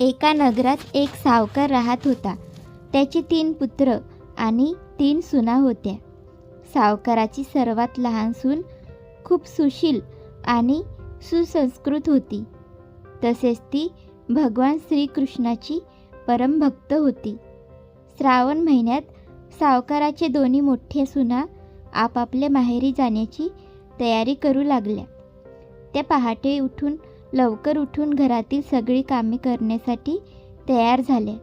एका नगरात एक सावकार राहत होता. त्याचे तीन पुत्र आणि तीन सुना होत्या. सावकाराची सर्वात लहान सून खूप सुशील आणि सुसंस्कृत होती. तसेच ती भगवान श्रीकृष्णाची परमभक्त होती. श्रावण महिन्यात सावकाराचे दोन्ही मोठ्या सुना आपापल्या माहेरी जाण्याची तयारी करू लागल्या. त्या पहाटे उठून लवकर उठून घरातील सगळी कामे करण्यासाठी तयार झाल्या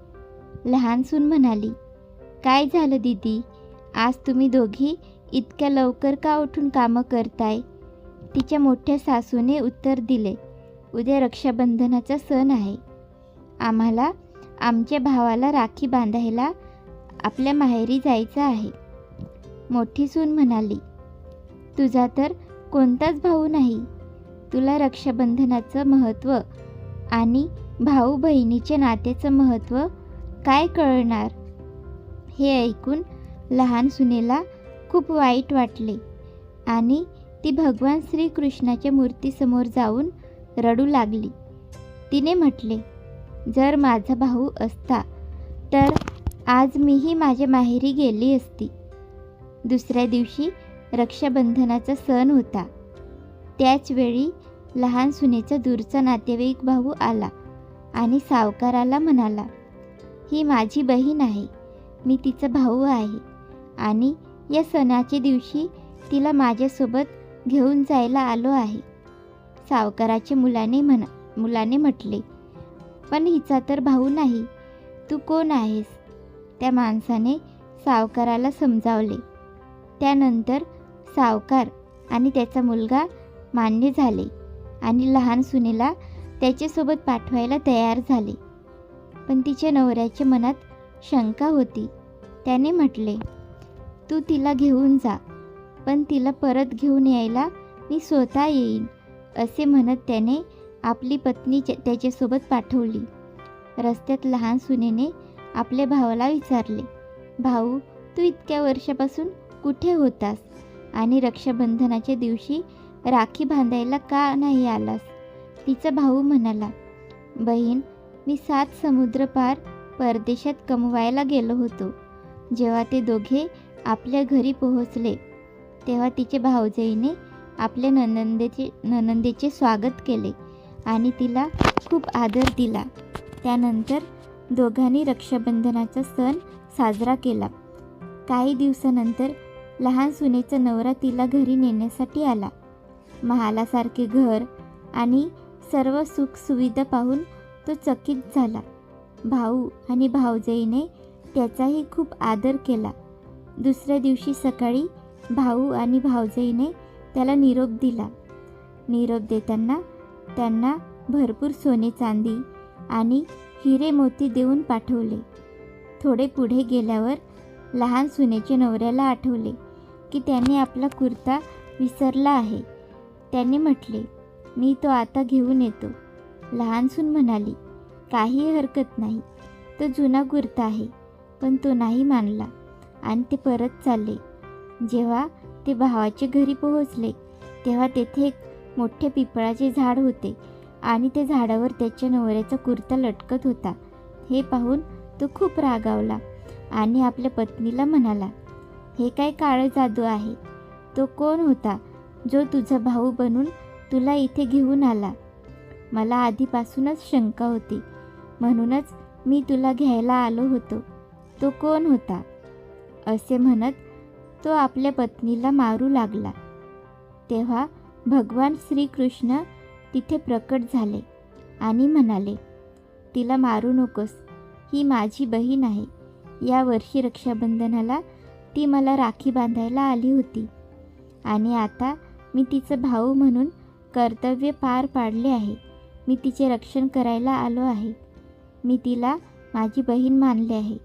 लहान सून म्हणाली काय झालं दीदी? आज तुम्ही दोघी इतक्या लवकर का उठून कामं करताय? तिच्या मोठ्या सासूने उत्तर दिले उद्या रक्षाबंधनाचा सण आहे. आम्हाला आमच्या भावाला राखी बांधायला आपल्या माहेरी जायचं आहे. मोठी सून म्हणाली तुझा तर कोणताच भाऊ नाही. तुला रक्षाबंधनाचं महत्त्व आणि भाऊ बहिणीच्या नात्याचं महत्त्व काय कळणार? हे ऐकून लहान सुनेला खूप वाईट वाटले आणि ती भगवान श्रीकृष्णाच्या मूर्तीसमोर जाऊन रडू लागली. तिने म्हटले जर माझा भाऊ असता तर आज मीही माझ्या माहेरी गेली असती. दुसऱ्या दिवशी रक्षाबंधनाचा सण होता. त्याचवेळी लहान सुनेचा दूरचा नातेवाईक भाऊ आला आणि सावकाराला म्हणाला ही माझी बहीण आहे. मी तिचा भाऊ आहे आणि या सणाच्या दिवशी तिला माझ्यासोबत घेऊन जायला आलो आहे. सावकाराच्या मुलाने म्हणा मुलाने म्हटले पण हिचा तर भाऊ नाही. तू कोण आहेस? त्या माणसाने सावकाराला समजावले. त्यानंतर सावकार आणि त्याचा मुलगा मान्य झाले आणि लहान सुनेला त्याच्यासोबत पाठवायला तयार झाले. पण तिच्या नवऱ्याच्या मनात शंका होती. त्याने म्हटले तू तिला घेऊन जा पण तिला परत घेऊन यायला मी स्वतः येईन असे म्हणत त्याने आपली पत्नी त्याच्यासोबत पाठवली. रस्त्यात लहान सुनेने आपल्या भावाला विचारले भाऊ तू इतक्या वर्षापासून कुठे होतास? आणि रक्षाबंधनाच्या दिवशी राखी बांधायला का नाही आलास? तिचा भाऊ म्हणाला बहीण मी सात समुद्र पार परदेशात कमवायला गेलो होतो. जेव्हा ते दोघे आपल्या घरी पोहोचले तेव्हा तिचे भाऊजाईने आपल्या ननंदेचे ननंदेचे स्वागत केले आणि तिला खूप आदर दिला. त्यानंतर दोघांनी रक्षाबंधनाचा सण साजरा केला. काही दिवसानंतर लहान सुनेचा नवरा तिला घरी नेण्यासाठी आला. महालासारखे घर आणि सर्व सुखसुविधा पाहून तो चकित झाला. भाऊ आणि भाऊजाईने त्याचाही खूप आदर केला. दुसऱ्या दिवशी सकाळी भाऊ आणि भाऊजाईने त्याला निरोप दिला. निरोप देताना त्यांना भरपूर सोने चांदी आणि हिरे मोती देऊन पाठवले. थोडे पुढे गेल्यावर लहान सुनेच्या नवऱ्याला आठवले की त्याने आपला कुर्ता विसरला आहे. त्याने म्हटले मी तो आता घेऊन येतो. लहानसून म्हणाली काही हरकत नाही. तो जुना कुर्ता आहे पण तो नाही मानला. आणि ते परत चालले. जेव्हा ते भावाच्या घरी पोहोचले तेव्हा तेथे एक मोठे पिपळाचे झाड होते आणि त्या झाडावर त्याच्या नवऱ्याचा कुर्ता लटकत होता. हे पाहून तो खूप रागावला आणि आपल्या पत्नीला म्हणाला हे काय काळं जादू आहे? तो कोण होता? जो तुझा भाऊ बनून तुला इथे घेऊन आला. मला आधीपासूनच शंका होती. म्हणूनच मी तुला घ्यायला आलो होतो. तो कोण होता? असे म्हणत तो आपल्या पत्नीला मारू लागला. तेव्हा भगवान श्रीकृष्ण तिथे प्रकट झाले आणि म्हणाले तिला मारू नकोस. ही माझी बहीण आहे. या वर्षी रक्षाबंधनाला ती मला राखी बांधायला आली होती. आणि आता मी तिचं भाऊ म्हणून कर्तव्य पार पाडले आहे. मी तिचे रक्षण करायला आलो आहे. मी तिला माझी बहीण मानले आहे.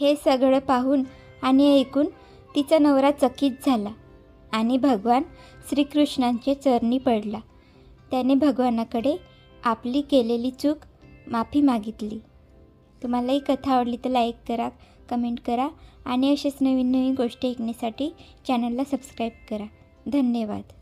हे सगळं पाहून आणि ऐकून तिचा नवरा चकित झाला आणि भगवान श्रीकृष्णांचे चरणी पडला. त्याने भगवानाकडे आपली केलेली चूक माफी मागितली. तुम्हाला ही कथा आवडली तर लाईक करा कमेंट करा आणि असेच नवीन नवीन गोष्टी ऐकण्यासाठी चॅनलला सबस्क्राईब करा. धन्यवाद.